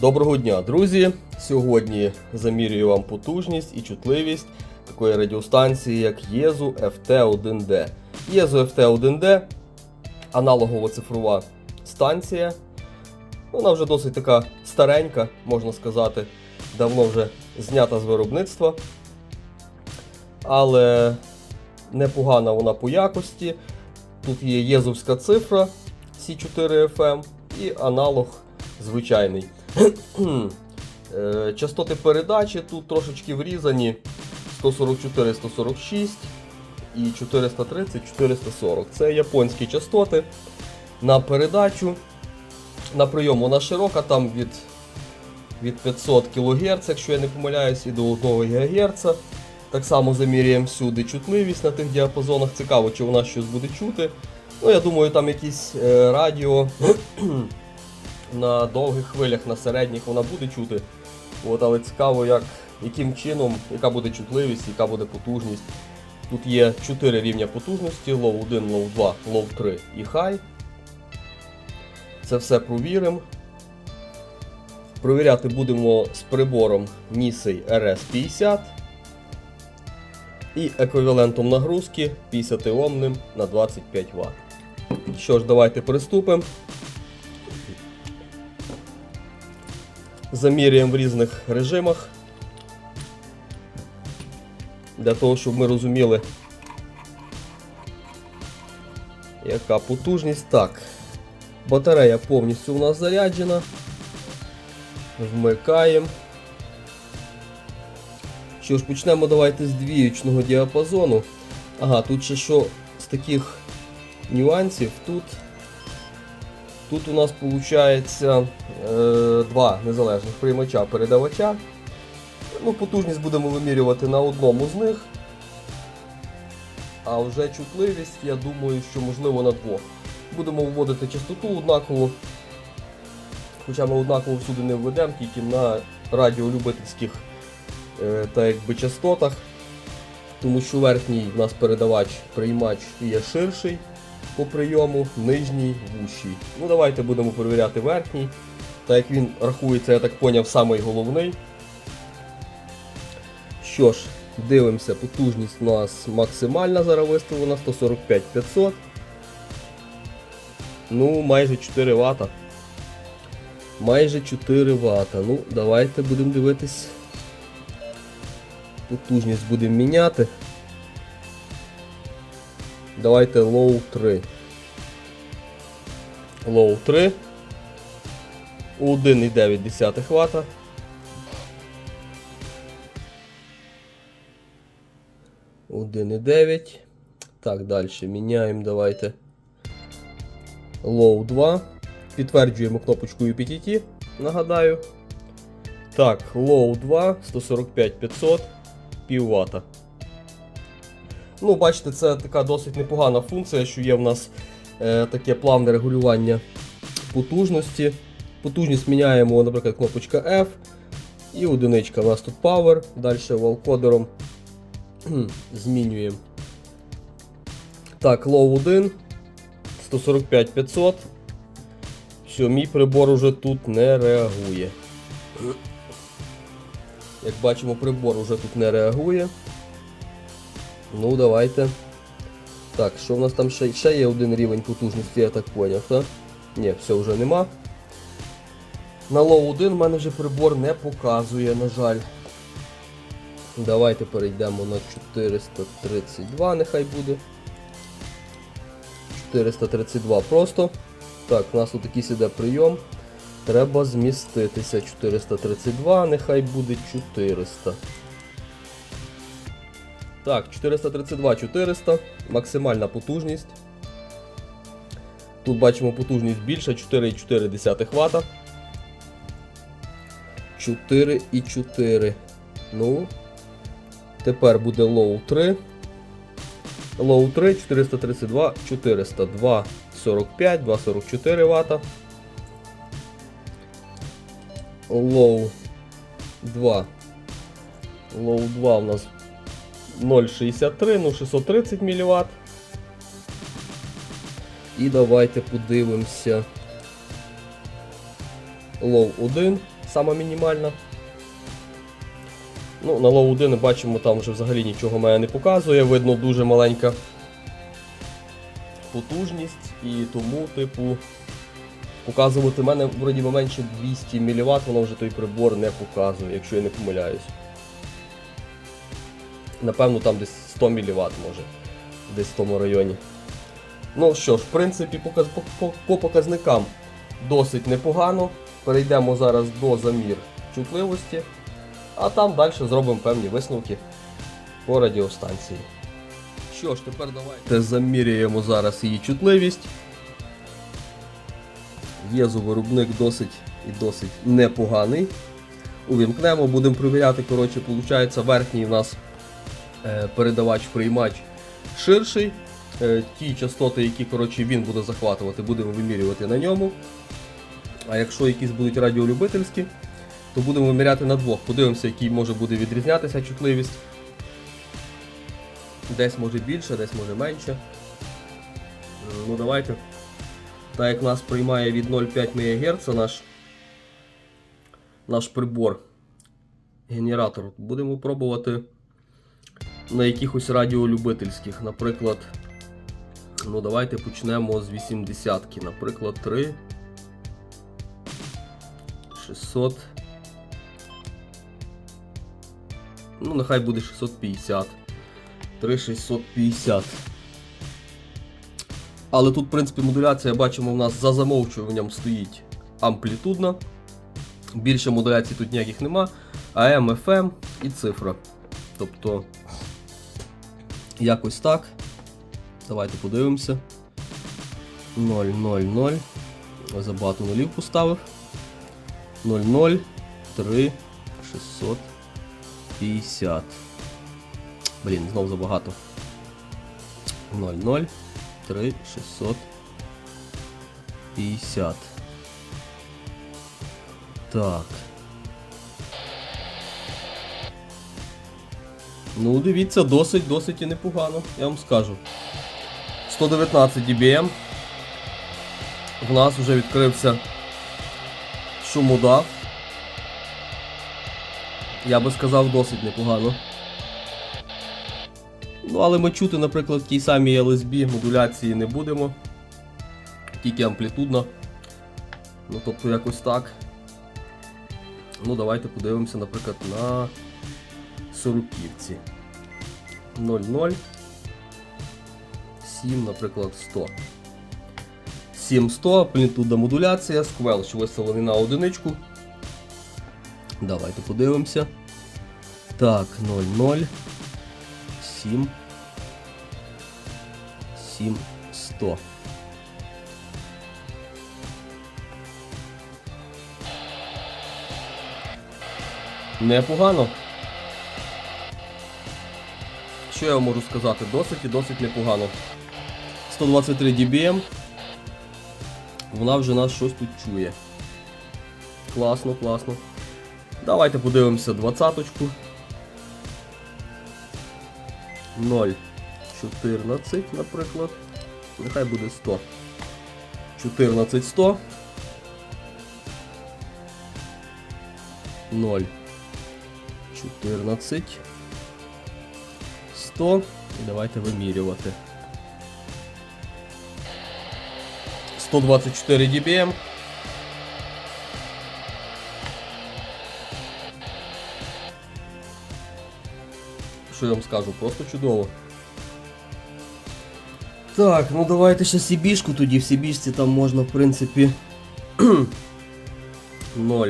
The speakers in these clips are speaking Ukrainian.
Доброго дня, друзі! Сьогодні замірюю вам потужність і чутливість такої радіостанції, як Єзу FT1D. Єзу FT1D аналогова цифрова станція. Вона вже досить така старенька, можна сказати, давно вже знята з виробництва. Але непогана вона по якості. Тут є єзовська цифра C4FM і аналог звичайний. Е, Частоти передачі тут трошечки врізані 144-146 і 430-440. Це японські частоти на передачу. На прийом вона широка, там від, від 500 кГц, якщо я не помиляюсь, і до 1 ГГц. Так само заміряємо всюди чутливість на тих діапазонах. Цікаво, чи вона щось буде чути. Ну, я думаю, там якісь е, радіо на довгих хвилях, на середніх вона буде чути. От, але цікаво, як, яким чином, яка буде чутливість, яка буде потужність. Тут є 4 рівня потужності: Low 1, Low 2, Low 3 і High. Це все провіримо. Провіряти будемо з прибором Nisei RS50 і еквівалентом нагрузки 50 омним на 25 Вт. Що ж, давайте приступимо. Заміряємо в різних режимах. Для того, щоб ми розуміли, яка потужність. Так, батарея повністю у нас заряджена. Вмикаємо. Що ж, почнемо давайте з двіючного діапазону. Ага, тут ще що з таких нюансів. Тут Тут у нас виходить е, два незалежних приймача передавача. Ну, Потужність будемо вимірювати на одному з них. А вже чутливість, я думаю, що можливо на двох. Будемо вводити частоту однаково. Хоча ми однаково всюди не введемо, тільки на радіолюбительських е, та якби частотах. Тому що верхній у нас передавач приймач є ширший по прийому, нижній вущий. Ну давайте будемо перевіряти верхній. Так як він рахується, я так поняв, самий головний. Що ж, дивимося, потужність у нас максимальна зараз виставлена 145 500. Ну, майже 4 Вт. Майже 4 Вт. Ну, давайте будемо дивитись. Потужність будемо міняти. Давайте low 3. Low 3. 1,9 Вт. Один і 9. Так, далі. Міняємо, давайте. Low 2. Підтверджуємо кнопочку UPTT, нагадаю. Так, Low 2, 145 500, пів Вата. Ну, бачите, це така досить непогана функція, що є в нас е, таке плавне регулювання потужності. Потужність міняємо, наприклад, кнопочка F. І одиничка у нас тут Power. Далі валкодером змінюємо. Так, Low 1, 145 500. Все, мій прибор уже тут не реагує. Як бачимо, прибор уже тут не реагує. Ну, давайте. Так, що в нас там ще, ще є один рівень потужності, я так поняв, так? Ні, все вже нема. На лоу 1 в мене вже прибор не показує, на жаль. Давайте перейдемо на 432, нехай буде. 432 просто. Так, у нас тут якийсь іде прийом. Треба зміститися. 432, нехай буде 400. Так, 432 400, максимальна потужність. Тут бачимо потужність більша, 4,4 Вт. 4,4. Ну, тепер буде low 3. Low 3, 432, 400, 2,45, 2,44 Вт. Low 2. Low 2 у нас 0,63, ну 630 мВт. І давайте подивимося. Low 1 сама мінімальна. Ну, на лоу 1 бачимо, там вже взагалі нічого мене не показує, видно дуже маленька потужність і тому, типу, показувати мене вроді менше 200 мВт, воно вже той прибор не показує, якщо я не помиляюсь. Напевно, там десь 100 мВт може, десь в тому районі. Ну що ж, в принципі, по, по, по показникам досить непогано. Перейдемо зараз до замір чутливості, а там далі зробимо певні висновки по радіостанції. Що ж, тепер давайте заміряємо зараз її чутливість. Єзовиробник досить і досить непоганий. Увімкнемо, будемо перевіряти, коротше, виходить, верхній у нас передавач-приймач ширший. Е, ті частоти, які коротше, він буде захватувати, будемо вимірювати на ньому. А якщо якісь будуть радіолюбительські, то будемо виміряти на двох. Подивимося, який може буде відрізнятися чутливість. Десь може більше, десь може менше. Е, Ну давайте. Так як нас приймає від 0,5 МГц наш, наш прибор, генератор, будемо пробувати на якихось радіолюбительських. Наприклад, ну давайте почнемо з 80-ки. Наприклад, 3. 600. Ну, нехай буде 650. 3650. Але тут, в принципі, модуляція, бачимо, в нас за замовчуванням стоїть амплітудна. Більше модуляцій тут ніяких нема. АМ, FM і цифра. Тобто, якось так. Давайте подивимося. 0, 0, 0. Забагато нулів поставив. 0, 0, 3, 650. Блін, знов забагато. 0, 0, 3, 650. Так. Ну, дивіться, досить, досить і непогано, я вам скажу. 119 dBm. В нас вже відкрився шумодав. Я би сказав, досить непогано. Ну, але ми чути, наприклад, в тій самій LSB модуляції не будемо. Тільки амплітудно. Ну, тобто якось так. Ну, давайте подивимося, наприклад, на 40-ківці. 0,0. 7, наприклад, 100. 7100, амплітудна модуляція, сквелч виставлений на одиничку. Давайте подивимося. Так, 0,0. 7. 7, 100. Непогано. Що я можу сказати? Досить і досить непогано. 123 dBm. Вона вже нас щось тут чує. Класно, класно. Давайте подивимося двадцяточку. 0, 14, наприклад. Нехай буде 100. 14, 100. 0. 14. 100. І давайте вимірювати. 124 dBm. Що я вам скажу? Просто чудово. Так, ну давайте ще Сібішку тоді. В Сібішці там можна, в принципі. 0,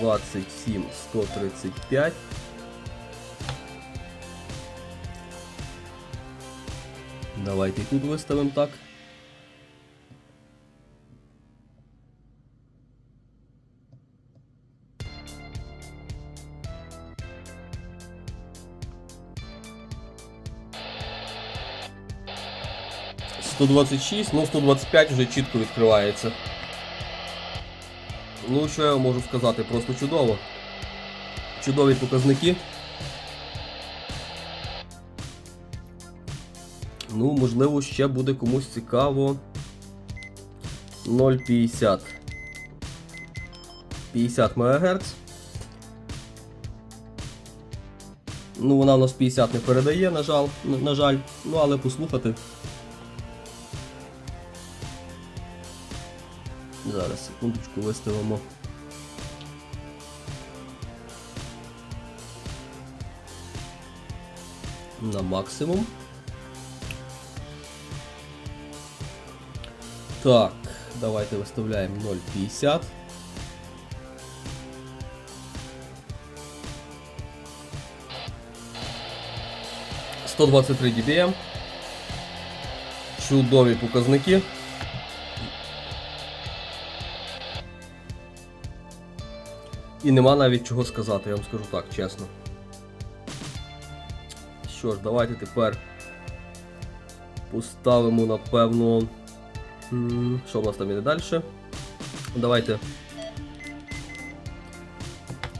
27, 135. Давайте тут виставимо так. Сто двадцять шість, ну 125 вже чітко відкривається. Ну, що я можу сказати, просто чудово. Чудові показники. Ну, можливо, ще буде комусь цікаво. 0,50. 50 МГц. Ну, вона у нас 50 не передає, на жаль, на жаль. Ну, але послухати. Зараз, секундочку, виставимо. На максимум. Так, давайте виставляємо 0,50. Сто двадцять dBm. Чудові показники. І нема навіть чого сказати, я вам скажу так, чесно. Що ж, давайте тепер поставимо, напевно. Що в нас там іде далі? Давайте.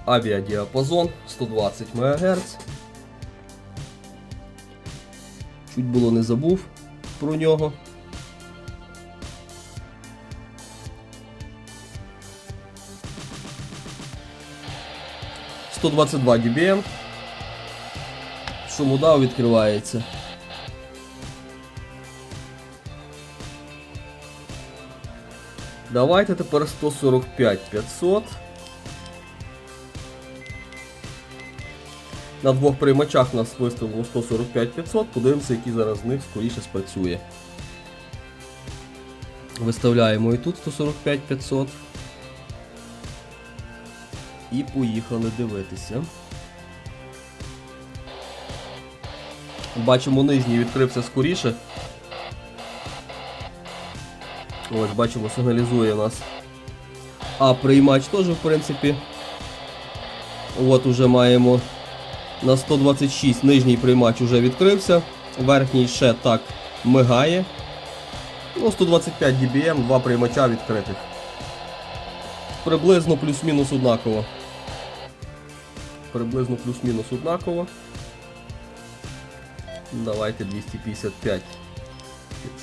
Авіадіапазон 120 МГц. Чуть було не забув про нього. Сто двадцять два dBm. Шумодав відкривається. Давайте тепер 145 500. На двох приймачах нас виставлено 145 500. Подивимося, який зараз з них скоріше спрацює. Виставляємо і тут 145 500. І поїхали дивитися. Бачимо, нижній відкрився скоріше. Ось, бачимо, сигналізує нас. А приймач теж, в принципі. От уже маємо на 126 нижній приймач уже відкрився. Верхній ще так мигає. Ну, 125 dBm, два приймача відкритих. Приблизно плюс-мінус однаково. Приблизно плюс-мінус однаково. Давайте 255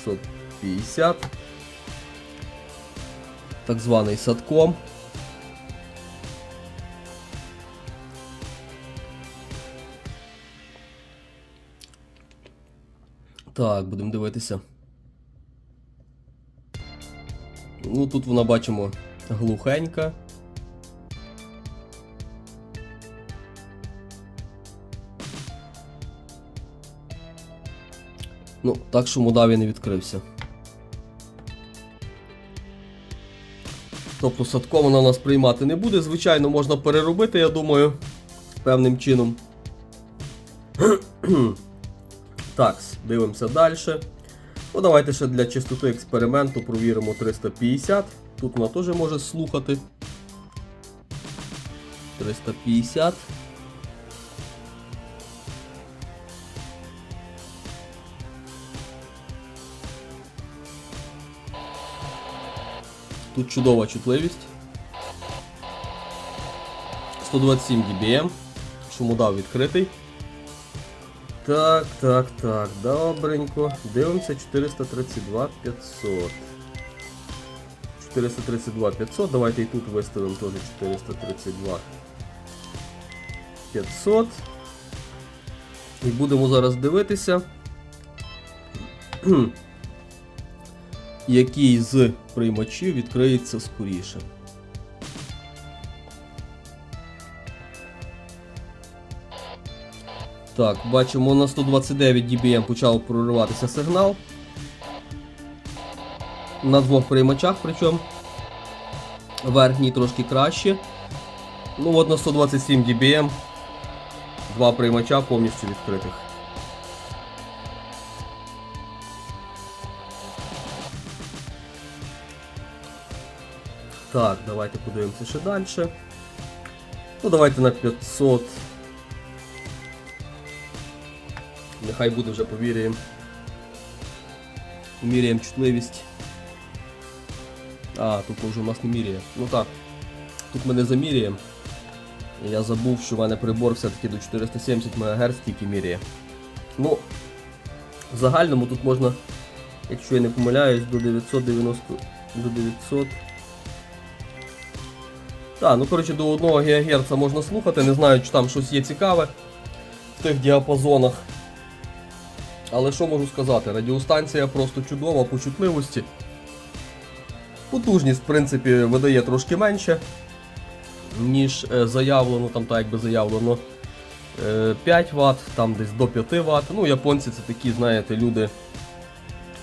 550. Так званий садком. Так, будемо дивитися. Ну, тут вона бачимо глухенька. Ну, так що мудаві не відкрився. Тобто садком вона нас приймати не буде. Звичайно, можна переробити, я думаю, певним чином. Так, дивимося далі. Ну, давайте ще для чистоти експерименту провіримо 350. Тут вона теж може слухати. 350. Тут чудова чутливість. 127 dBm. Шумодав відкритий. Так, так, так, добренько. Дивимося 432 500. 432 500. Давайте і тут виставимо теж 432 500. І будемо зараз дивитися. Який з приймачів відкриється скоріше. Так, бачимо на 129 dBm почав прориватися сигнал. На двох приймачах, причому верхній трошки краще. Ну от на 127 dBm два приймача повністю відкритих. Так, давайте подивимося ще далі. Ну, давайте на 500. Нехай буде вже повіряємо. Міряємо чутливість. А, тут вже у нас не міряє. Ну так. Тут ми не заміряємо. Я забув, що в мене прибор все-таки до 470 МГц тільки міряє. Ну, в загальному тут можна, якщо я не помиляюсь, до 990 до 900 Так, ну коротше, до 1 ГГц можна слухати, не знаю, чи там щось є цікаве в тих діапазонах. Але що можу сказати? Радіостанція просто чудова по чутливості. Потужність, в принципі, видає трошки менше, ніж е, заявлено, там так якби заявлено е, 5 Вт, там десь до 5 Вт. Ну, японці це такі, знаєте, люди,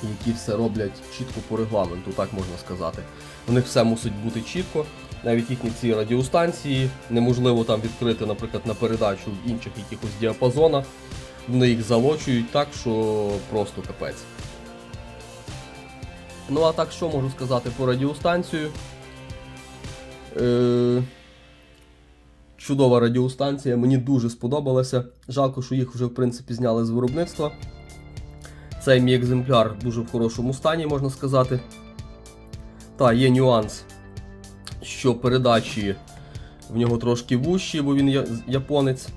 які все роблять чітко по регламенту, так можна сказати. У них все мусить бути чітко. Навіть їхні ці радіостанції неможливо там відкрити, наприклад, на передачу в інших якихось діапазонах. Вони їх залочують так, що просто капець. Ну а так що можу сказати по радіостанцію? Е- чудова радіостанція, мені дуже сподобалася. Жалко, що їх вже в принципі зняли з виробництва. Цей мій екземпляр дуже в хорошому стані, можна сказати. Та, є нюанс, що передачі в нього трошки вущі, бо він японець.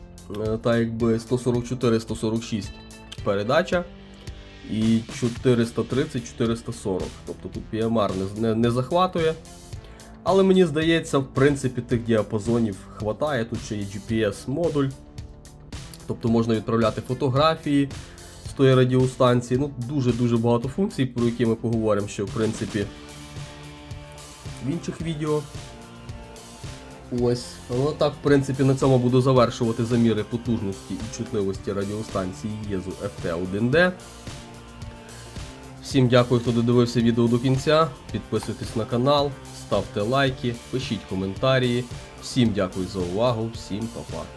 Е, Та якби 144-146 передача і 430-440. Тобто тут PMR не, не, не захватує. Але мені здається, в принципі, тих діапазонів хватає. Тут ще є GPS-модуль. Тобто можна відправляти фотографії з тої радіостанції. Ну, дуже-дуже багато функцій, про які ми поговоримо ще, в принципі, в інших відео. Ось. Ну так, в принципі, на цьому буду завершувати заміри потужності і чутливості радіостанції Єзу FT1D. Всім дякую, хто додивився відео до кінця. Підписуйтесь на канал, ставте лайки, пишіть коментарі. Всім дякую за увагу, всім па-па.